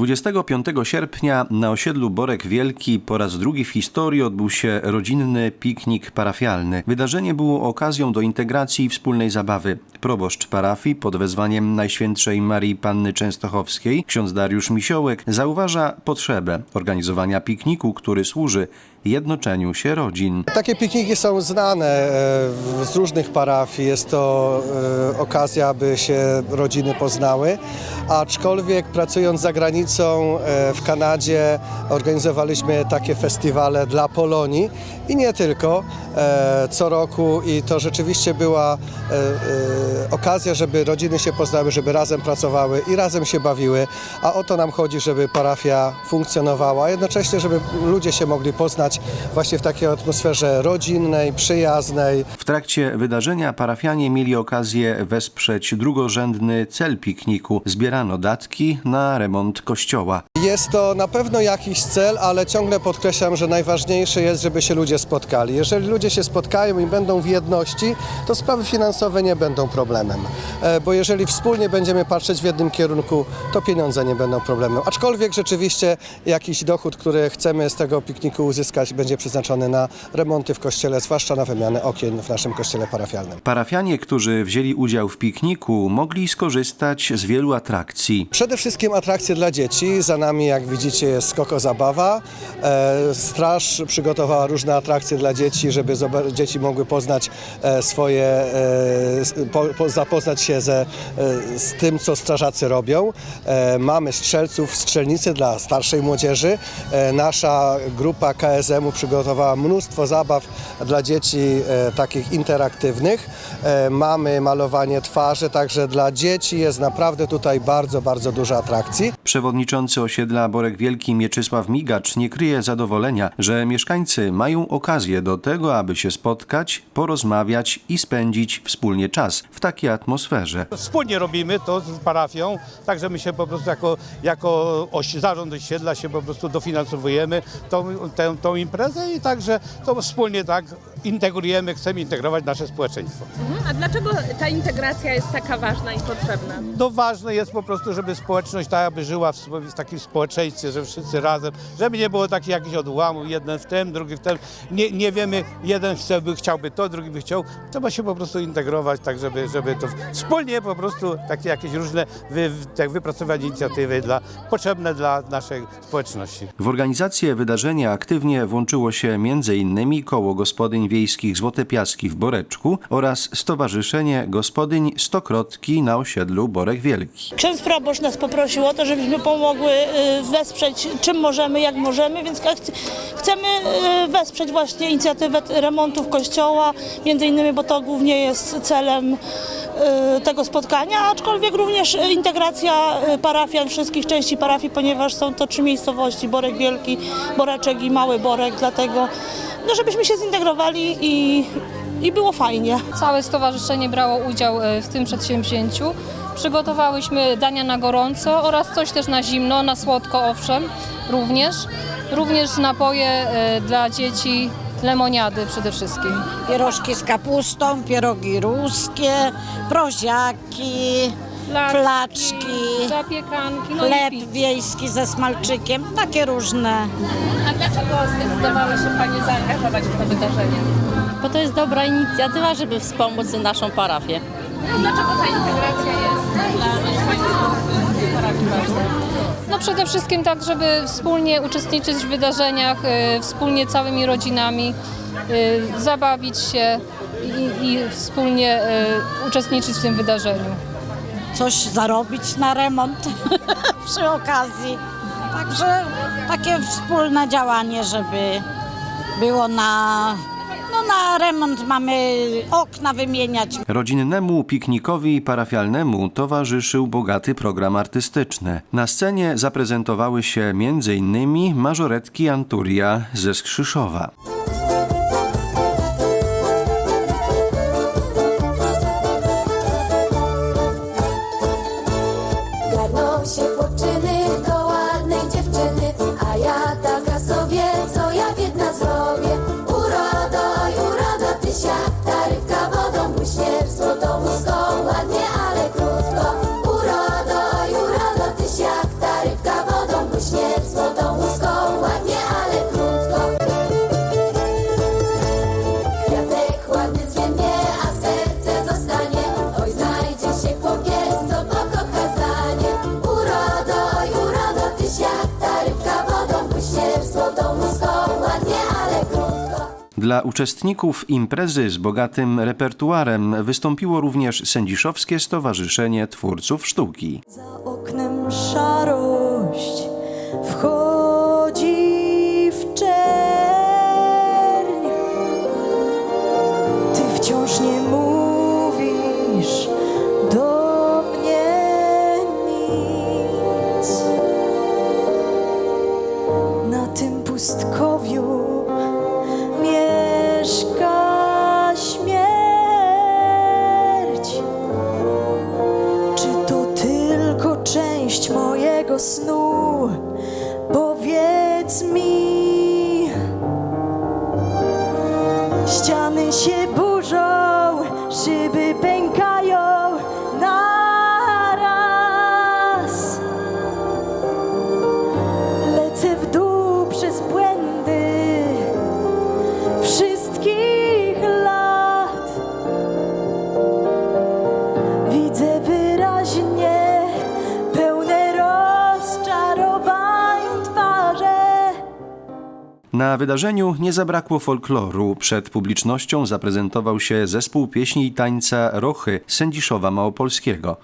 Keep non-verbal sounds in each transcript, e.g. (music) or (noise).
25 sierpnia na osiedlu Borek Wielki po raz drugi w historii odbył się rodzinny piknik parafialny. Wydarzenie było okazją do integracji i wspólnej zabawy. Proboszcz parafii pod wezwaniem Najświętszej Marii Panny Częstochowskiej, ksiądz Dariusz Misiołek, zauważa potrzebę organizowania pikniku, który służy jednoczeniu się rodzin. Takie pikniki są znane e, z różnych parafii. Jest to e, okazja, aby się rodziny poznały. Aczkolwiek pracując za granicą e, w Kanadzie organizowaliśmy takie festiwale dla Polonii i nie tylko co roku i to rzeczywiście była okazja, żeby rodziny się poznały, żeby razem pracowały i razem się bawiły. A o to nam chodzi, żeby parafia funkcjonowała, jednocześnie, żeby ludzie się mogli poznać właśnie w takiej atmosferze rodzinnej, przyjaznej. W trakcie wydarzenia parafianie mieli okazję wesprzeć drugorzędny cel pikniku. Zbierano datki na remont kościoła. Jest to na pewno jakiś cel, ale ciągle podkreślam, że najważniejsze jest, żeby się ludzie spotkali. Jeżeli ludzie się spotkają i będą w jedności, to sprawy finansowe nie będą problemem. E, Bo jeżeli wspólnie będziemy patrzeć w jednym kierunku, to pieniądze nie będą problemem. Aczkolwiek rzeczywiście jakiś dochód, który chcemy z tego pikniku uzyskać, będzie przeznaczony na remonty w kościele, zwłaszcza na wymianę okien w naszym kościele parafialnym. Parafianie, którzy wzięli udział w pikniku, mogli skorzystać z wielu atrakcji. Przede wszystkim atrakcje dla dzieci. Za nami, jak widzicie, jest skoko zabawa. E, Straż przygotowała różne atrakcje dla dzieci, żeby dzieci mogły poznać e, swoje, e, zapoznać się ze, z tym, co strażacy robią. Mamy strzelców, strzelnicy dla starszej młodzieży. Nasza grupa Przygotowała mnóstwo zabaw dla dzieci e, takich interaktywnych. E, Mamy malowanie twarzy, także dla dzieci jest naprawdę tutaj bardzo, bardzo dużo atrakcji. Przewodniczący osiedla Borek Wielki Mieczysław Migacz nie kryje zadowolenia, że mieszkańcy mają okazję do tego, aby się spotkać, porozmawiać i spędzić wspólnie czas w takiej atmosferze. Wspólnie robimy to z parafią, także my się po prostu jako, jako oś, zarząd osiedla się po prostu dofinansowujemy tą, tę, tą imprezę i także to wspólnie tak integrujemy, chcemy integrować nasze społeczeństwo. Mhm. A dlaczego ta integracja jest taka ważna i potrzebna? No ważne jest po prostu, żeby społeczność tak aby żyła w takim społeczeństwie, że wszyscy razem, żeby nie było takich jakichś odłamów, jeden w tym, drugi w tym. Nie, nie wiemy, jeden chce, by, chciałby to, drugi by chciał. Trzeba się po prostu integrować, tak żeby, żeby to wspólnie po prostu takie jakieś różne wy, tak wypracować inicjatywy dla, potrzebne dla naszej społeczności. W organizację wydarzenia aktywnie włączyło się m.in. Koło Gospodyń Wiejskich Złote Piaski w Boreczku oraz Stowarzyszenie Gospodyń Stokrotki na osiedlu Borek Wielki. Ksiądz proboszcz nas poprosił o to, żebyśmy pomogły y, wesprzeć czym możemy, jak możemy, więc ch- chcemy y, wesprzeć właśnie inicjatywę remontów kościoła, między innymi, bo to głównie jest celem y, tego spotkania, aczkolwiek również integracja parafian, wszystkich części parafii, ponieważ są to trzy miejscowości, Borek Wielki, Boreczek i Mały Borek, dlatego no, żebyśmy się zintegrowali i, i było fajnie. Całe stowarzyszenie brało udział e, w tym przedsięwzięciu. Przygotowałyśmy dania na gorąco oraz coś też na zimno, na słodko owszem również. Również napoje e, dla dzieci, lemoniady przede wszystkim. pierożki z kapustą, pierogi ruskie, proziaki, flaczki, zapiekanki, no i chleb pizza. wiejski ze smalczykiem, takie różne. A dlaczego zdecydowały się Panie zaangażować w to wydarzenie? bo to jest dobra inicjatywa, żeby wspomóc naszą parafię. Dlaczego ta integracja jest dla mieszkańców parafii ważna? No przede wszystkim tak, żeby wspólnie uczestniczyć w wydarzeniach, e, wspólnie całymi rodzinami, e, zabawić się i, i wspólnie e, uczestniczyć w tym wydarzeniu. Coś zarobić na remont (laughs) przy okazji. Także takie wspólne działanie, żeby było na, no na remont mamy okna wymieniać, Rodzinnemu piknikowi parafialnemu towarzyszył bogaty program artystyczny. Na scenie zaprezentowały się m.in. mażoretki Anturia ze Skrzyszowa. Garną się Dla uczestników imprezy z bogatym repertuarem wystąpiło również Sędziszowskie Stowarzyszenie Twórców Sztuki. Za oknem snu? Powiedz mi. Ściany się burzą, Na wydarzeniu nie zabrakło folkloru. Przed publicznością zaprezentował się zespół pieśni i tańca Rochy Sędziszowa Małopolskiego.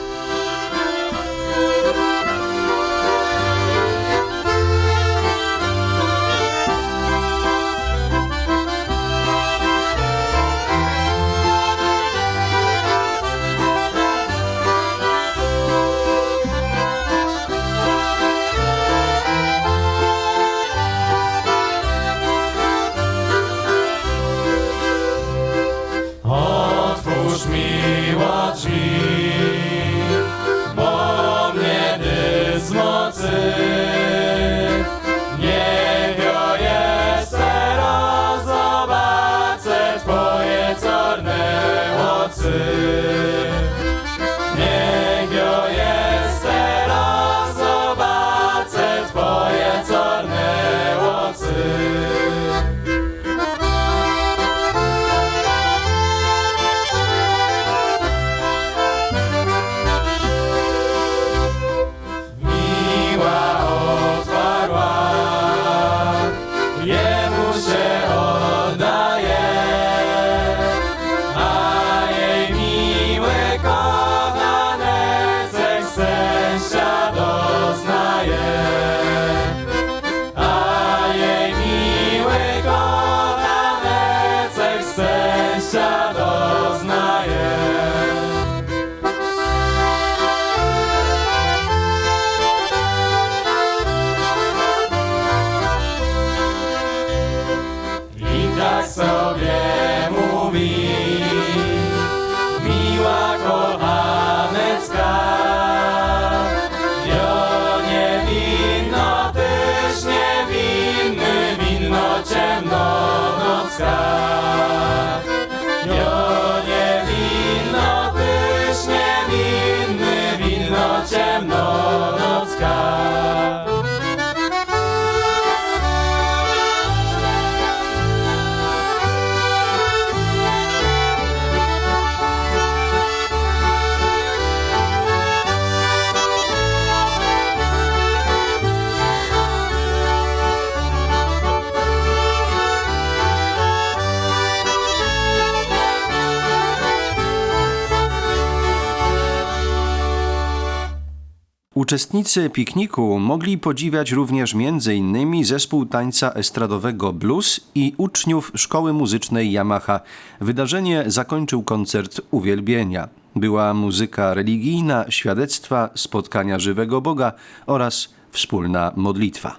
watch me, watch me. Uczestnicy pikniku mogli podziwiać również m.in. zespół tańca estradowego Blues i uczniów szkoły muzycznej Yamaha. Wydarzenie zakończył koncert uwielbienia. Była muzyka religijna, świadectwa, spotkania żywego Boga oraz wspólna modlitwa.